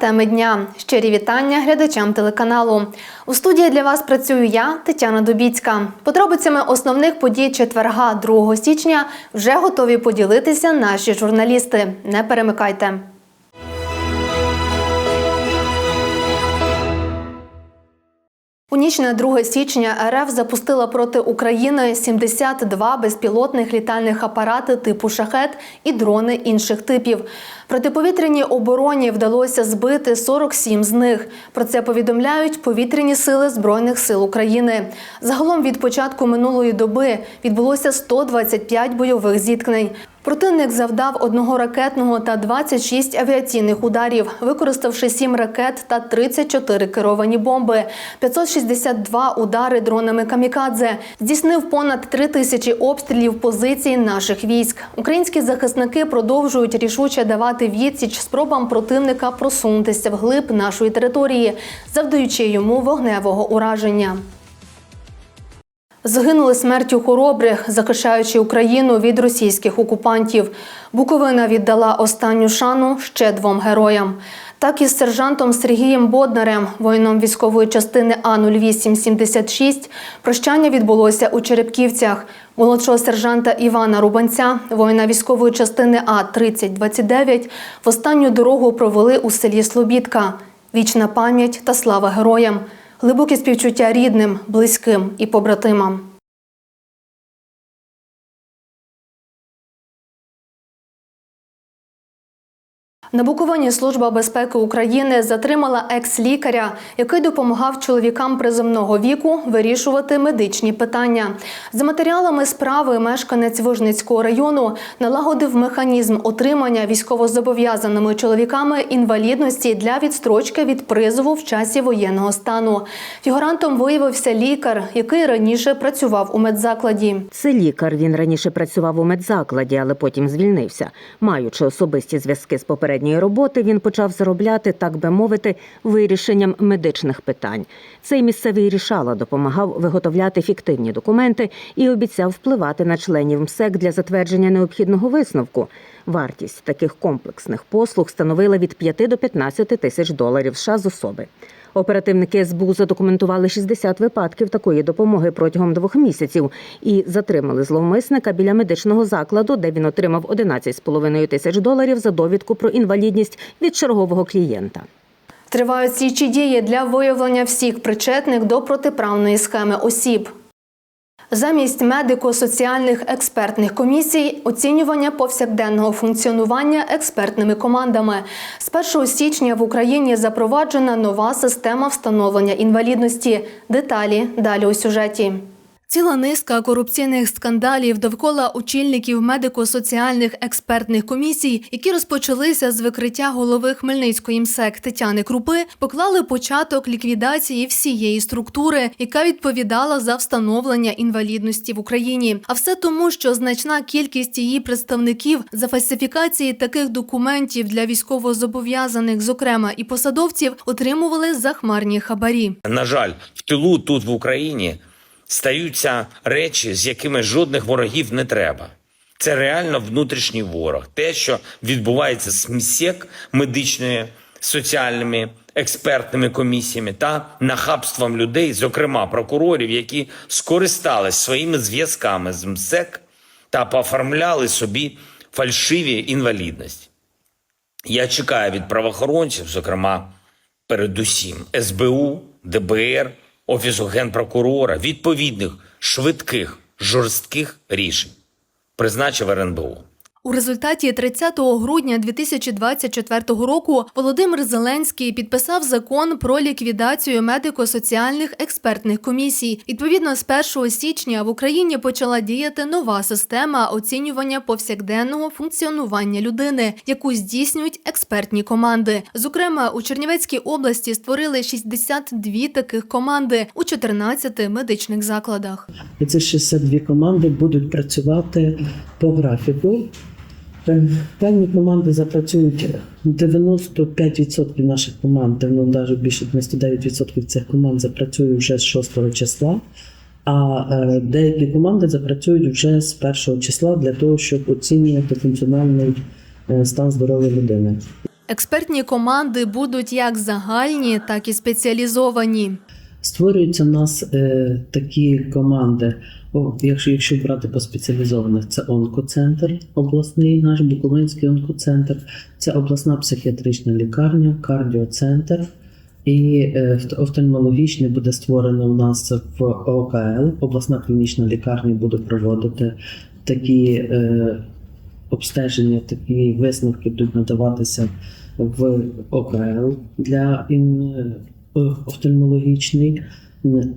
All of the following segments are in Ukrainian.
Теми дня. Щирі вітання глядачам телеканалу. У студії для вас працюю я, Тетяна Дубіцька. Подробицями основних подій четверга 2 січня вже готові поділитися наші журналісти. Не перемикайте. У ніч на 2 січня РФ запустила проти України 72 безпілотних літальних апарати типу шахет і дрони інших типів. Протиповітряній обороні вдалося збити 47 з них. Про це повідомляють повітряні сили Збройних сил України. Загалом від початку минулої доби відбулося 125 бойових зіткнень. Противник завдав одного ракетного та 26 авіаційних ударів, використавши 7 ракет та 34 керовані бомби, 562 удари дронами камікадзе, здійснив понад 3 тисячі обстрілів позицій наших військ. Українські захисники продовжують рішуче давати відсіч спробам противника просунутися вглиб нашої території, завдаючи йому вогневого ураження. Загинули смертю хоробрих, захищаючи Україну від російських окупантів. Буковина віддала останню шану ще двом героям. Так і з сержантом Сергієм Боднарем, воїном військової частини А0876, прощання відбулося у Черепківцях. Молодшого сержанта Івана Рубанця, воїна військової частини А3029, в останню дорогу провели у селі Слобідка. Вічна пам'ять та слава героям. Глибокі співчуття рідним, близьким і побратимам. На Буковині Служба безпеки України затримала екс-лікаря, який допомагав чоловікам приземного віку вирішувати медичні питання. За матеріалами справи мешканець Вижницького району налагодив механізм отримання військовозобов'язаними чоловіками інвалідності для відстрочки від призову в часі воєнного стану. Фігурантом виявився лікар, який раніше працював у медзакладі. Це лікар. Він раніше працював у медзакладі, але потім звільнився. Маючи особисті зв'язки з попередньої роботи, він почав заробляти, так би мовити, вирішенням медичних питань. Цей місцевий рішала допомагав виготовляти фіктивні документи і обіцяв впливати на членів МСЕК для затвердження необхідного висновку. Вартість таких комплексних послуг становила від 5 до 15 тисяч доларів США з особи. Оперативники СБУ задокументували 60 випадків такої допомоги протягом двох місяців і затримали зловмисника біля медичного закладу, де він отримав 11,5 тисяч доларів за довідку про інвалідність від чергового клієнта. Тривають слідчі дії для виявлення всіх причетних до протиправної схеми осіб. Замість медико-соціальних експертних комісій оцінювання повсякденного функціонування експертними командами. З 1 січня в Україні запроваджена нова система встановлення інвалідності. Деталі далі у сюжеті. Ціла низка корупційних скандалів довкола очільників медико-соціальних експертних комісій, які розпочалися з викриття голови Хмельницької МСЕК Тетяни Крупи, поклали початок ліквідації всієї структури, яка відповідала за встановлення інвалідності в Україні. А все тому, що значна кількість її представників за фальсифікації таких документів для військовозобов'язаних, зокрема і посадовців, отримували захмарні хабарі. На жаль, в тилу тут в Україні стаються речі, з якими жодних ворогів не треба. Це реально внутрішній ворог. Те, що відбувається з МСЕК, медичними соціальними експертними комісіями та нахабством людей, зокрема прокурорів, які скористались своїми зв'язками з МСЕК та пооформляли собі фальшиві інвалідності. Я чекаю від правоохоронців, зокрема, передусім СБУ, ДБР, Офісу генпрокурора, відповідних швидких, жорстких рішень, призначив РНБО. У результаті 30 грудня 2024 року Володимир Зеленський підписав закон про ліквідацію медико-соціальних експертних комісій. Відповідно, з 1 січня в Україні почала діяти нова система оцінювання повсякденного функціонування людини, яку здійснюють експертні команди. Зокрема, у Чернівецькій області створили 62 таких команди у 14 медичних закладах. І ці 62 команди будуть працювати по графіку. Певні команди запрацюють 95% наших команд, ну навіть більше 99% цих команд запрацюють вже з 6 числа. А е, деякі команди запрацюють вже з 1 числа для того, щоб оцінювати функціональний е, стан здоров'я людини. Експертні команди будуть як загальні, так і спеціалізовані. Створюються в нас е, такі команди. О, якщо, якщо брати по спеціалізованих, це онкоцентр обласний, наш Буковинський онкоцентр, це обласна психіатрична лікарня, кардіоцентр. І е, офт- офтальмологічний буде створено у нас в ОКЛ. Обласна клінічна лікарня буде проводити такі е, обстеження, такі висновки будуть надаватися в ОКЛ для офтальмологічний,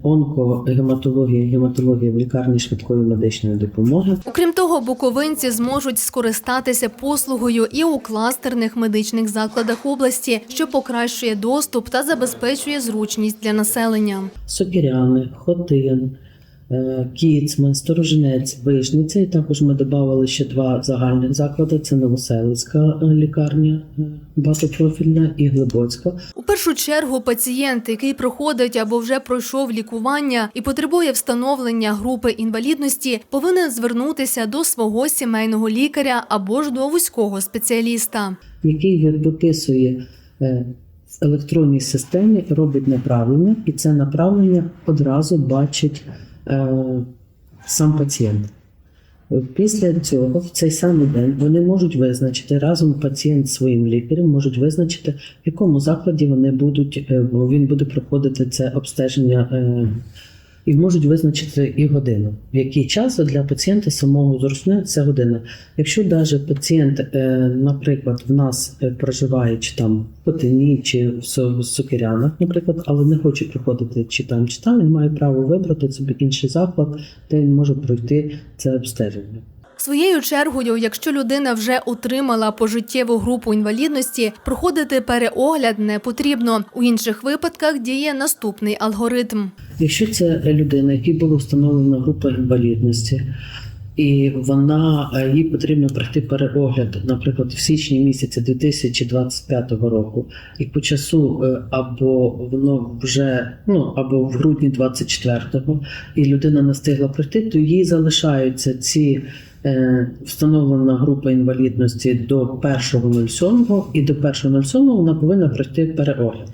онкогематологія, гематологія в лікарні швидкої медичної допомоги. Окрім того, буковинці зможуть скористатися послугою і у кластерних медичних закладах області, що покращує доступ та забезпечує зручність для населення. Сокіряни, Хотин, Кіцман, Сторожинець, Вишниця. І також ми додали ще два загальних заклади: це Новоселицька е, лікарня е, багатопрофільна і Глибоцька. У першу чергу пацієнт, який проходить або вже пройшов лікування і потребує встановлення групи інвалідності, повинен звернутися до свого сімейного лікаря або ж до вузького спеціаліста. який виписує е, в електронній системі, робить направлення, і це направлення одразу бачить е, сам пацієнт. Е, Після цього, в цей самий день, вони можуть визначити разом пацієнт зі своїм лікарем, можуть визначити, в якому закладі вони будуть, е, він буде проходити це обстеження. І можуть визначити і годину, в який час для пацієнта самого зручне це година. Якщо навіть пацієнт, е, наприклад, в нас е, проживає чи там в Хотині чи в Сокирянах, наприклад, але не хоче приходити чи там, чи там, він має право вибрати собі інший заклад, де він може пройти це обстеження. Своєю чергою, якщо людина вже отримала пожиттєву групу інвалідності, проходити переогляд не потрібно. У інших випадках діє наступний алгоритм. Якщо це людина, якій була встановлена група інвалідності, і вона е, їй потрібно пройти переогляд, наприклад, в січні місяці 2025 року, і по часу е, або воно вже ну або в грудні 24-го, і людина не встигла пройти, то їй залишаються ці. е, Встановлена група інвалідності до 1.07 і до 1.07 вона повинна пройти переогляд.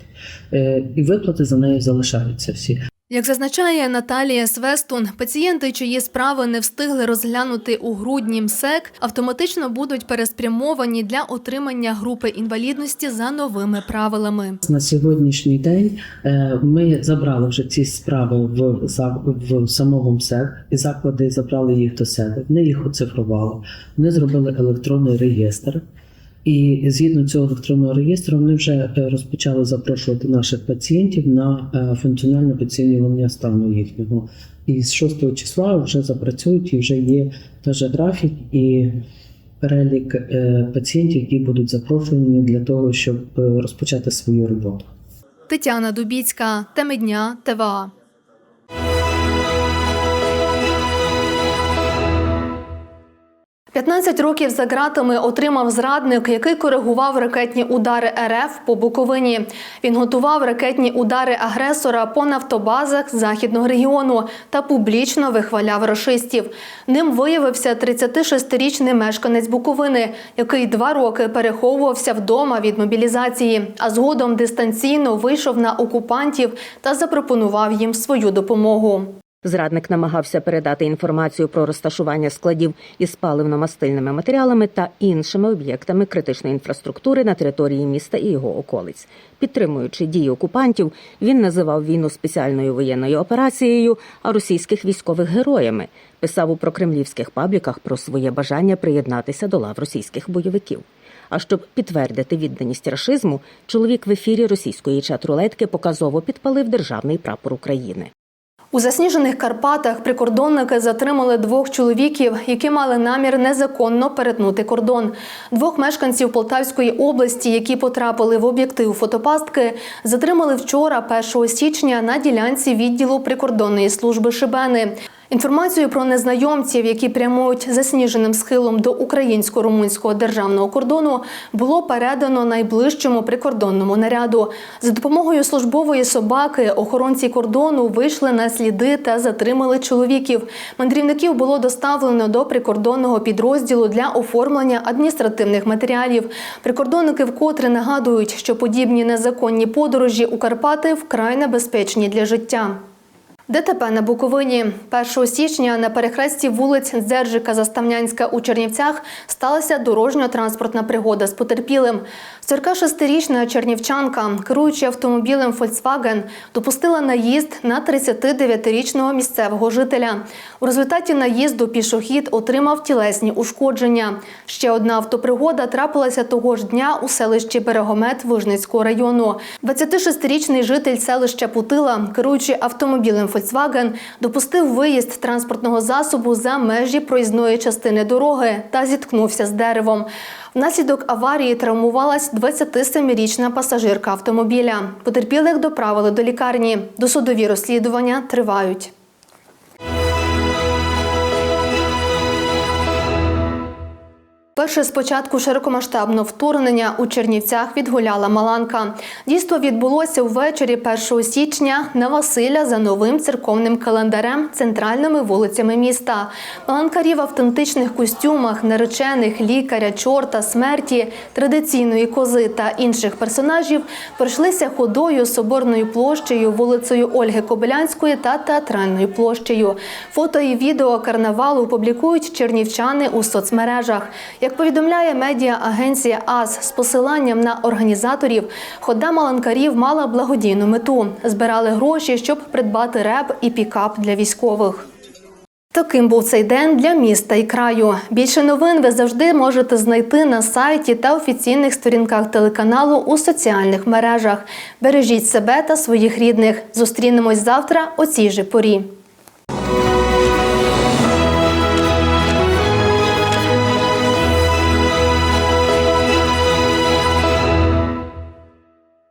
І виплати за нею залишаються всі. Як зазначає Наталія Свестун, пацієнти, чиї справи не встигли розглянути у грудні МСЕК, автоматично будуть переспрямовані для отримання групи інвалідності за новими правилами. На сьогоднішній день е, ми забрали вже ці справи в, в самому МСЕК, і заклади забрали їх до себе. Вони їх оцифрували. Вони зробили електронний реєстр. І згідно цього електронного реєстру вони вже е, розпочали запрошувати наших пацієнтів на е, функціональне оцінювання стану їхнього. І з 6 числа вже запрацюють і вже є теж графік і перелік е, пацієнтів, які будуть запрошені для того, щоб розпочати свою роботу. Тетяна Дубіцька, теми дня, ТВА. «15 років за ґратами отримав зрадник, який коригував ракетні удари РФ по Буковині. Він готував ракетні удари агресора по нафтобазах західного регіону та публічно вихваляв рашистів. Ним виявився 36-річний мешканець Буковини, який два роки переховувався вдома від мобілізації, а згодом дистанційно вийшов на окупантів та запропонував їм свою допомогу. Зрадник намагався передати інформацію про розташування складів із паливно-мастильними матеріалами та іншими об'єктами критичної інфраструктури на території міста і його околиць. Підтримуючи дії окупантів, він називав війну спеціальною воєнною операцією, а російських військових героями. Писав у прокремлівських пабліках про своє бажання приєднатися до лав російських бойовиків. А щоб підтвердити відданість рашизму, чоловік в ефірі російської чат-рулетки показово підпалив державний прапор України. У засніжених Карпатах прикордонники затримали двох чоловіків, які мали намір незаконно перетнути кордон. Двох мешканців Полтавської області, які потрапили в об'єктив фотопастки, затримали вчора, 1 січня, на ділянці відділу прикордонної служби Шибени. Інформацію про незнайомців, які прямують засніженим схилом до українсько-румунського державного кордону, було передано найближчому прикордонному наряду. За допомогою службової собаки охоронці кордону вийшли на сліди та затримали чоловіків. Мандрівників було доставлено до прикордонного підрозділу для оформлення адміністративних матеріалів. Прикордонники вкотре нагадують, що подібні незаконні подорожі у Карпати вкрай небезпечні для життя. ДТП на Буковині 1 січня на перехресті вулиць Дзержика Заставнянська у Чернівцях сталася дорожньо-транспортна пригода з потерпілим. 46-річна чернівчанка, керуючи автомобілем Volkswagen, допустила наїзд на 39-річного місцевого жителя. У результаті наїзду пішохід отримав тілесні ушкодження. Ще одна автопригода трапилася того ж дня у селищі Берегомет Вижницького району. 26-річний житель селища Путила, керуючи автомобілем Volkswagen, допустив виїзд транспортного засобу за межі проїзної частини дороги та зіткнувся з деревом. Внаслідок аварії травмувалась 27-річна пасажирка автомобіля. Потерпілих доправили до лікарні. Досудові розслідування тривають. Перше з початку широкомасштабного вторгнення у Чернівцях відгуляла Маланка. Дійство відбулося ввечері 1 січня на Василя за новим церковним календарем центральними вулицями міста. Маланкарі в автентичних костюмах, наречених, лікаря, чорта, смерті, традиційної кози та інших персонажів пройшлися ходою соборною площею, вулицею Ольги Кобилянської та театральною площею. Фото і відео карнавалу публікують чернівчани у соцмережах. Як повідомляє медіа-агенція АС з посиланням на організаторів, хода маланкарів мала благодійну мету. Збирали гроші, щоб придбати реб і пікап для військових. Таким був цей день для міста і краю. Більше новин ви завжди можете знайти на сайті та офіційних сторінках телеканалу у соціальних мережах. Бережіть себе та своїх рідних. Зустрінемось завтра о цій же порі.